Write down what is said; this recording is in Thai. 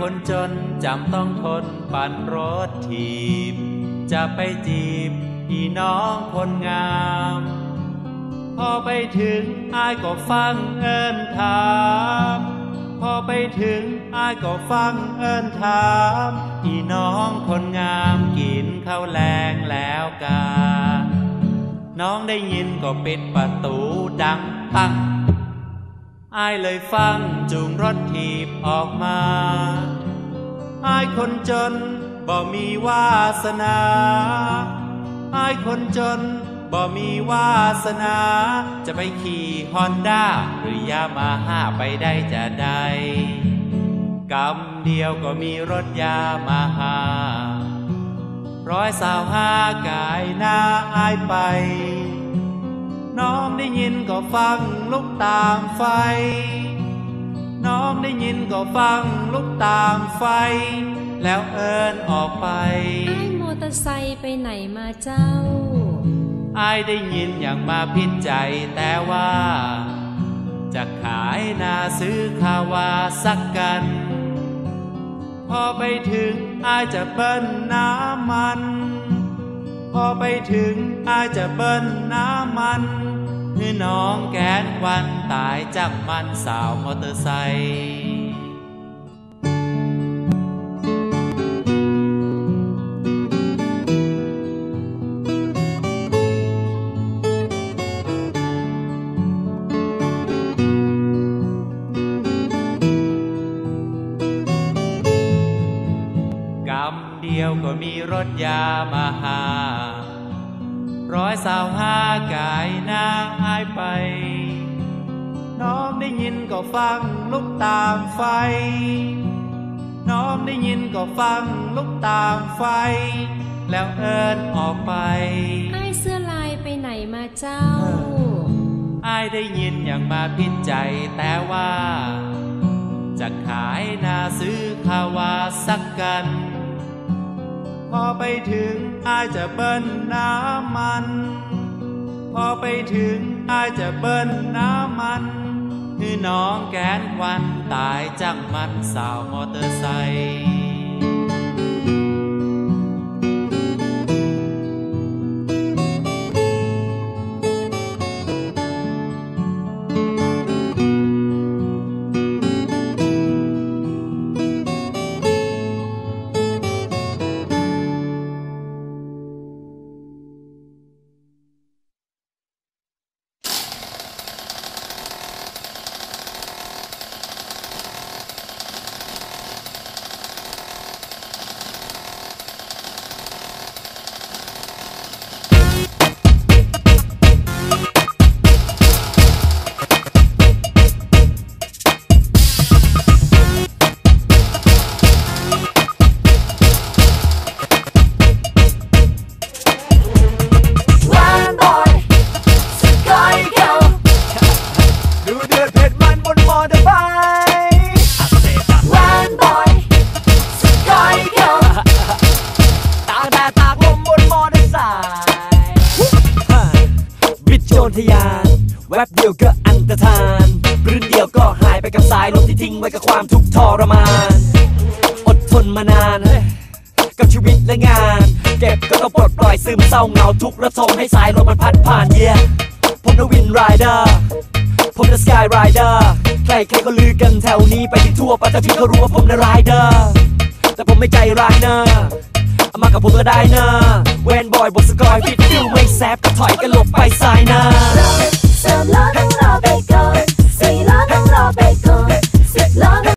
คนจนจำต้องทนปั่นรถถีบ จะไปจีบพี่น้องคนงาม พอไปถึงอายก็ฟังเอินถาม พอไปถึงอายก็ฟังเอินถามพี่น้องคนงามกินข้าวแรงแล้วกา น้องได้ยินก็ปิดประตูดังปัง อายเลยฟังจูงรถถีบออกมา อายคนจนบ่มีวาสนา อายคนจนบ่มีวาสนา จะไปขี่ฮอนด้าหรือยามาฮ่าไปได้จะได้กำเดียวก็มีรถยามาฮ่าร้อยสาวห้ากายหน้าอายไป ได้ยินก็ฟังลุกตามไฟ น้องได้ยินก็ฟังลุกตามไฟ แล้วเอินออกไปไอ้มอเตอร์ไซค์ไปไหนมาเจ้าอายได้ยินอย่างมาพิจใจแต่ว่า จะขายนาซื้อคาวาสักกัน พอไปถึงอายจะเบิ้ลน้ำมันพอไปถึงอายจะเบิ้ลน้ำมัน ให้น้องแกนควันตายจากมันสาวมอเตอร์ไซค์กำเดียวก็มีรถยามาหา ร้อยสาวห้ากายหน้าอายไป น้องได้ยินก็ฟังลุกตามไฟ น้องได้ยินก็ฟังลุกตามไฟ แล้วเอินออกไปไอ้เสื้อลายไปไหนมาเจ้าอายได้ยินอย่างมาพิจใจแต่ว่า จะขายนาซื้อคาวาสักกัน พอไปถึงอายจะเบิ้ลน้ำมัน พอไปถึงอายจะเบิ้ลน้ำมันคือน้องแกนควันตายจากมันสาวมอเตอร์ไซค์ บิดโจรทยาน แวบเดียวก็อันตรธานรื่นเดียวก็หายไปกับสายลมที่ทิ้งไว้กับความทุกข์ทรมาน อดทนมานานกับชีวิตและงาน เก็บก็ต้องปลดปล่อยซึมเศร้าเหงาทุกระทมให้สายลมมันพัดผ่านเยียผมนวินไรเดอร์ผมนสกายไรเดอร์ใครใครก็ลือกันแถวนี้ไปที่ทั่วปัตตานีเขารู้ว่าผมนะไรเดอร์แต่ผมไม่ใจร้ายนะมากับผมก็ได้นะ เวนบอยบทสกอยฟิตฟิลไม่แซบก็ถอยกันหลบไปซ้ายนะเสริมรถ